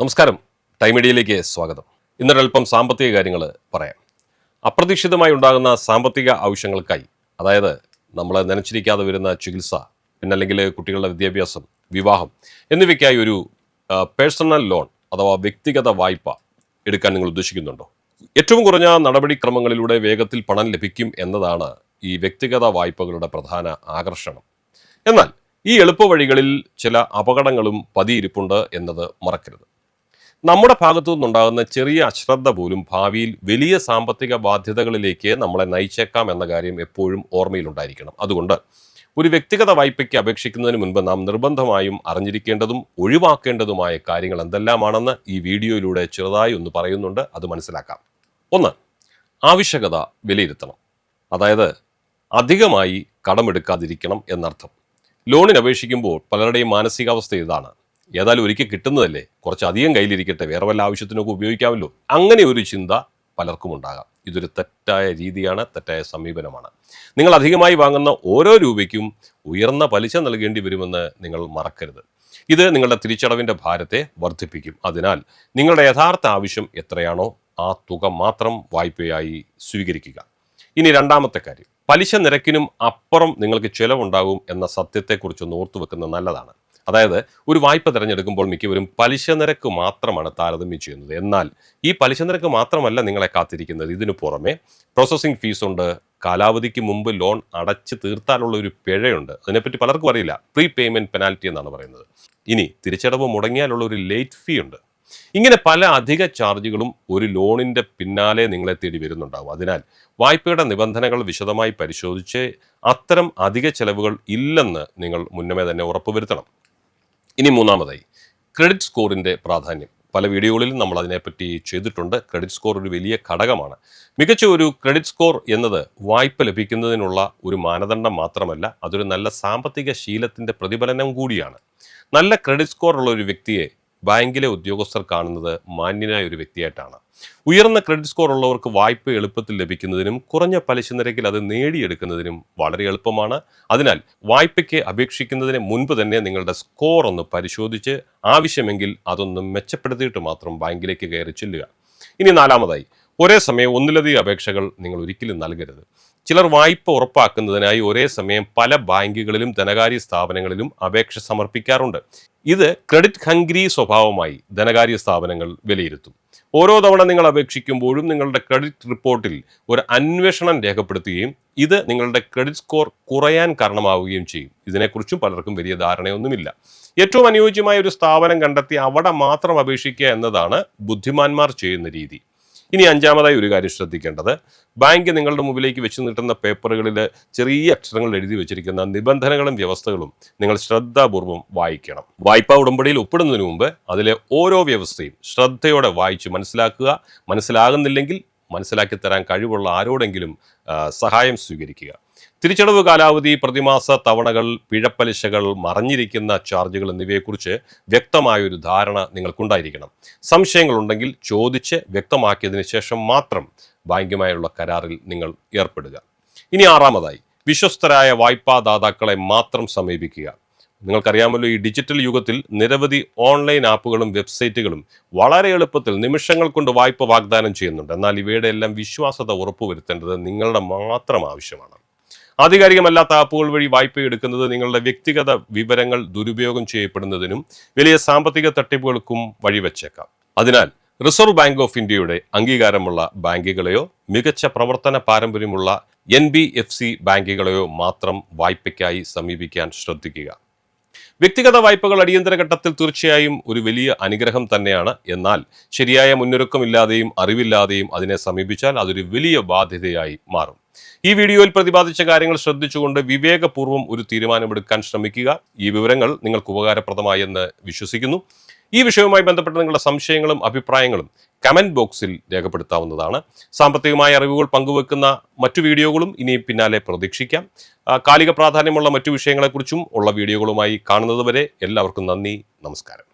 നമസ്കാരം. ടൈം മീഡിയയിലേക്ക് സ്വാഗതം. ഇന്നൊരൽപ്പം സാമ്പത്തിക കാര്യങ്ങൾ പറയാം. അപ്രതീക്ഷിതമായി ഉണ്ടാകുന്ന സാമ്പത്തിക ആവശ്യങ്ങൾക്കായി അതായത് നമ്മൾ നനച്ചിരിക്കാതെ വരുന്ന ചികിത്സ പിന്നെ അല്ലെങ്കിൽ കുട്ടികളുടെ വിദ്യാഭ്യാസം വിവാഹം എന്നിവയ്ക്കായി ഒരു പേഴ്സണൽ ലോൺ അഥവാ വ്യക്തിഗത വായ്പ എടുക്കാൻ നിങ്ങൾ ഉദ്ദേശിക്കുന്നുണ്ടോ? ഏറ്റവും കുറഞ്ഞ നടപടിക്രമങ്ങളിലൂടെ വേഗത്തിൽ പണം ലഭിക്കും എന്നതാണ് ഈ വ്യക്തിഗത വായ്പകളുടെ പ്രധാന ആകർഷണം. എന്നാൽ ഈ എളുപ്പവഴികളിൽ ചില അപകടങ്ങളും പതിയിരിപ്പുണ്ട് എന്നത് മറക്കരുത്. നമ്മുടെ ഭാഗത്തു നിന്നുണ്ടാകുന്ന ചെറിയ അശ്രദ്ധ പോലും ഭാവിയിൽ വലിയ സാമ്പത്തിക ബാധ്യതകളിലേക്ക് നമ്മളെ നയിച്ചേക്കാം എന്ന കാര്യം എപ്പോഴും ഓർമ്മയിലുണ്ടായിരിക്കണം. അതുകൊണ്ട് ഒരു വ്യക്തിഗത വായ്പയ്ക്ക് അപേക്ഷിക്കുന്നതിന് മുൻപ് നാം നിർബന്ധമായും അറിഞ്ഞിരിക്കേണ്ടതും ഒഴിവാക്കേണ്ടതുമായ കാര്യങ്ങൾ എന്തെല്ലാമാണെന്ന് ഈ വീഡിയോയിലൂടെ ചെറുതായി ഒന്ന് പറയുന്നുണ്ട്. അത് മനസ്സിലാക്കാം. ഒന്ന് ആവശ്യകത വിലയിരുത്തണം. അതായത് അധികമായി കടമെടുക്കാതിരിക്കണം എന്നർത്ഥം. ലോണിന് അപേക്ഷിക്കുമ്പോൾ പലരുടെയും മാനസികാവസ്ഥ ഇതാണ്. ഏതായാലും ഒരിക്കൽ കിട്ടുന്നതല്ലേ? കുറച്ചധികം കയ്യിലിരിക്കട്ടെ വേറെ വല്ല ആവശ്യത്തിനൊക്കെ ഉപയോഗിക്കാമല്ലോ. അങ്ങനെ ഒരു ചിന്ത പലർക്കും ഉണ്ടാകാം. ഇതൊരു തെറ്റായ രീതിയാണ് തെറ്റായ സമീപനമാണ്. നിങ്ങൾ അധികമായി വാങ്ങുന്ന ഓരോ രൂപയ്ക്കും ഉയർന്ന പലിശ നൽകേണ്ടി വരുമെന്ന് നിങ്ങൾ മറക്കരുത്. ഇത് നിങ്ങളുടെ തിരിച്ചടവിന്റെ ഭാരത്തെ വർദ്ധിപ്പിക്കും. അതിനാൽ നിങ്ങളുടെ യഥാർത്ഥ ആവശ്യം എത്രയാണോ ആ തുക മാത്രം വായ്പയായി സ്വീകരിക്കുക. ഇനി രണ്ടാമത്തെ കാര്യം. പലിശ നിരക്കിനും അപ്പുറം നിങ്ങൾക്ക് ചിലവുണ്ടാകും എന്ന സത്യത്തെക്കുറിച്ചൊന്ന് ഓർത്തു വെക്കുന്നത് നല്ലതാണ്. അതായത് ഒരു വായ്പ തിരഞ്ഞെടുക്കുമ്പോൾ മിക്കവരും പലിശ നിരക്ക് മാത്രമാണ് താരതമ്യം ചെയ്യുന്നത്. എന്നാൽ ഈ പലിശ നിരക്ക് മാത്രമല്ല നിങ്ങളെ കാത്തിരിക്കുന്നത്. ഇതിനു പുറമെ പ്രോസസ്സിംഗ് ഫീസുണ്ട് കാലാവധിക്ക് മുമ്പ് ലോൺ അടച്ച് തീർത്താലുള്ള ഒരു പിഴയുണ്ട്. അതിനെപ്പറ്റി പലർക്കും അറിയില്ല. പ്രീ പേയ്മെന്റ് പെനാൽറ്റി എന്നാണ് പറയുന്നത്. ഇനി തിരിച്ചടവ് മുടങ്ങിയാലുള്ള ഒരു ലേറ്റ് ഫീ ഉണ്ട്. ഇങ്ങനെ പല അധിക ചാർജുകളും ഒരു ലോണിന്റെ പിന്നാലെ നിങ്ങളെ തേടി വരുന്നുണ്ടാവും. അതിനാൽ വായ്പയുടെ നിബന്ധനകൾ വിശദമായി പരിശോധിച്ച് അത്തരം അധിക ചെലവുകൾ ഇല്ലെന്ന് നിങ്ങൾ മുന്നമേ തന്നെ ഉറപ്പുവരുത്തണം. ഇനി മൂന്നാമതായി ക്രെഡിറ്റ് സ്കോറിന്റെ പ്രാധാന്യം. പല വീഡിയോകളിലും നമ്മൾ അതിനെപ്പറ്റി ചെയ്തിട്ടുണ്ട്. ക്രെഡിറ്റ് സ്കോർ ഒരു വലിയ ഘടകമാണ്. മികച്ച ഒരു ക്രെഡിറ്റ് സ്കോർ എന്നത് വായ്പ ലഭിക്കുന്നതിനുള്ള ഒരു മാനദണ്ഡം മാത്രമല്ല അതൊരു നല്ല സാമ്പത്തിക ശീലത്തിന്റെ പ്രതിഫലനം കൂടിയാണ്. നല്ല ക്രെഡിറ്റ് സ്കോർ ഉള്ള ഒരു വ്യക്തിയെ ബാങ്കിലെ ഉദ്യോഗസ്ഥർ കാണുന്നത് മാന്യനായ ഒരു വ്യക്തിയായിട്ടാണ്. ഉയർന്ന ക്രെഡിറ്റ് സ്കോർ ഉള്ളവർക്ക് വായ്പ എളുപ്പത്തിൽ ലഭിക്കുന്നതിനും കുറഞ്ഞ പലിശ നിരക്കിൽ അത് നേടിയെടുക്കുന്നതിനും വളരെ എളുപ്പമാണ്. അതിനാൽ വായ്പയ്ക്ക് അപേക്ഷിക്കുന്നതിന് മുൻപ് തന്നെ നിങ്ങളുടെ സ്കോർ ഒന്ന് പരിശോധിച്ച് ആവശ്യമെങ്കിൽ അതൊന്ന് മെച്ചപ്പെടുത്തിയിട്ട് മാത്രം ബാങ്കിലേക്ക് കയറി ചെല്ലുക. ഇനി നാലാമതായി ഒരേ സമയം ഒന്നിലധികം അപേക്ഷകൾ നിങ്ങൾ ഒരിക്കലും നൽകരുത്. ചിലർ വായ്പ ഉറപ്പാക്കുന്നതിനായി ഒരേ സമയം പല ബാങ്കുകളിലും ധനകാര്യ സ്ഥാപനങ്ങളിലും അപേക്ഷ സമർപ്പിക്കാറുണ്ട്. ഇത് ക്രെഡിറ്റ് ഹംഗ്രി സ്വഭാവമായി ധനകാര്യ സ്ഥാപനങ്ങൾ വിലയിരുത്തും. ഓരോ തവണ നിങ്ങൾ അപേക്ഷിക്കുമ്പോഴും നിങ്ങളുടെ ക്രെഡിറ്റ് റിപ്പോർട്ടിൽ ഒരു അന്വേഷണം രേഖപ്പെടുത്തുകയും ഇത് നിങ്ങളുടെ ക്രെഡിറ്റ് സ്കോർ കുറയാൻ കാരണമാവുകയും ചെയ്യും. ഇതിനെക്കുറിച്ചും പലർക്കും വലിയ ധാരണയൊന്നുമില്ല. ഏറ്റവും അനുയോജ്യമായ ഒരു സ്ഥാപനം കണ്ടെത്തി അവിടെ മാത്രം അപേക്ഷിക്കുക എന്നതാണ് ബുദ്ധിമാന്മാർ ചെയ്യുന്ന രീതി. ഇനി അഞ്ചാമതായി ഒരു കാര്യം ശ്രദ്ധിക്കേണ്ടത്. ബാങ്ക് നിങ്ങളുടെ മുമ്പിലേക്ക് വെച്ച് നീട്ടുന്ന പേപ്പറുകളിൽ ചെറിയ അക്ഷരങ്ങൾ എഴുതി വെച്ചിരിക്കുന്ന നിബന്ധനകളും വ്യവസ്ഥകളും നിങ്ങൾ ശ്രദ്ധാപൂർവം വായിക്കണം. വായ്പാ ഉടമ്പടിയിൽ ഒപ്പിടുന്നതിന് മുമ്പ് അതിലെ ഓരോ വ്യവസ്ഥയും ശ്രദ്ധയോടെ വായിച്ച് മനസ്സിലാക്കുക. മനസ്സിലാകുന്നില്ലെങ്കിൽ മനസ്സിലാക്കി തരാൻ കഴിവുള്ള ആരോടെങ്കിലും സഹായം സ്വീകരിക്കുക. തിരിച്ചടവ് കാലാവധി പ്രതിമാസ തവണകൾ പിഴപ്പലിശകൾ മറഞ്ഞിരിക്കുന്ന ചാർജുകൾ എന്നിവയെക്കുറിച്ച് വ്യക്തമായൊരു ധാരണ നിങ്ങൾക്കുണ്ടായിരിക്കണം. സംശയങ്ങളുണ്ടെങ്കിൽ ചോദിച്ച് വ്യക്തമാക്കിയതിന് ശേഷം മാത്രം ബാങ്കുമായുള്ള കരാറിൽ നിങ്ങൾ ഏർപ്പെടുക. ഇനി ആറാമതായി വിശ്വസ്തരായ വായ്പാദാതാക്കളെ മാത്രം സമീപിക്കുക. നിങ്ങൾക്കറിയാമല്ലോ ഈ ഡിജിറ്റൽ യുഗത്തിൽ നിരവധി ഓൺലൈൻ ആപ്പുകളും വെബ്സൈറ്റുകളും വളരെ എളുപ്പത്തിൽ നിമിഷങ്ങൾ കൊണ്ട് വായ്പ വാഗ്ദാനം ചെയ്യുന്നുണ്ട്. എന്നാൽ ഇവയുടെ എല്ലാം വിശ്വാസത ഉറപ്പുവരുത്തേണ്ടത് നിങ്ങളുടെ മാത്രം ആവശ്യമാണ്. ആധികാരികമല്ലാത്ത ആപ്പുകൾ വഴി വായ്പ എടുക്കുന്നത് നിങ്ങളുടെ വ്യക്തിഗത വിവരങ്ങൾ ദുരുപയോഗം ചെയ്യപ്പെടുന്നതിനും വലിയ സാമ്പത്തിക തട്ടിപ്പുകൾക്കും വഴിവെച്ചേക്കാം. അതിനാൽ റിസർവ് ബാങ്ക് ഓഫ് ഇന്ത്യയുടെ അംഗീകാരമുള്ള ബാങ്കുകളെയോ മികച്ച പ്രവർത്തന പാരമ്പര്യമുള്ള എൻ ബി എഫ് സി ബാങ്കുകളെയോ മാത്രം വായ്പയ്ക്കായി സമീപിക്കാൻ ശ്രദ്ധിക്കുക. വ്യക്തിഗത വായ്പകൾ അടിയന്തര ഘട്ടത്തിൽ തീർച്ചയായും ഒരു വലിയ അനുഗ്രഹം തന്നെയാണ്. എന്നാൽ ശരിയായ മുന്നൊരുക്കമില്ലാതെയും അറിവില്ലാതെയും അതിനെ സമീപിച്ചാൽ അതൊരു വലിയ ബാധ്യതയായി മാറും. ഈ വീഡിയോയിൽ പ്രതിപാദിച്ച കാര്യങ്ങൾ ശ്രദ്ധിച്ചുകൊണ്ട് വിവേകപൂർവം ഒരു തീരുമാനമെടുക്കാൻ ശ്രമിക്കുക. ഈ വിവരങ്ങൾ നിങ്ങൾക്ക് ഉപകാരപ്രദമായി എന്ന് വിശ്വസിക്കുന്നു. ഈ വിഷയവുമായി ബന്ധപ്പെട്ട നിങ്ങളുടെ സംശയങ്ങളും അഭിപ്രായങ്ങളും കമന്റ് ബോക്സിൽ രേഖപ്പെടുത്താവുന്നതാണ്. സാമ്പത്തികമായ അറിവുകൾ പങ്കുവെക്കുന്ന മറ്റു വീഡിയോകളും ഇനി പിന്നാലെ പ്രതീക്ഷിക്കാം. കാലിക പ്രാധാന്യമുള്ള മറ്റു വിഷയങ്ങളെക്കുറിച്ചും ഉള്ള വീഡിയോകളുമായി കാണുന്നതുവരെ എല്ലാവർക്കും നന്ദി നമസ്കാരം.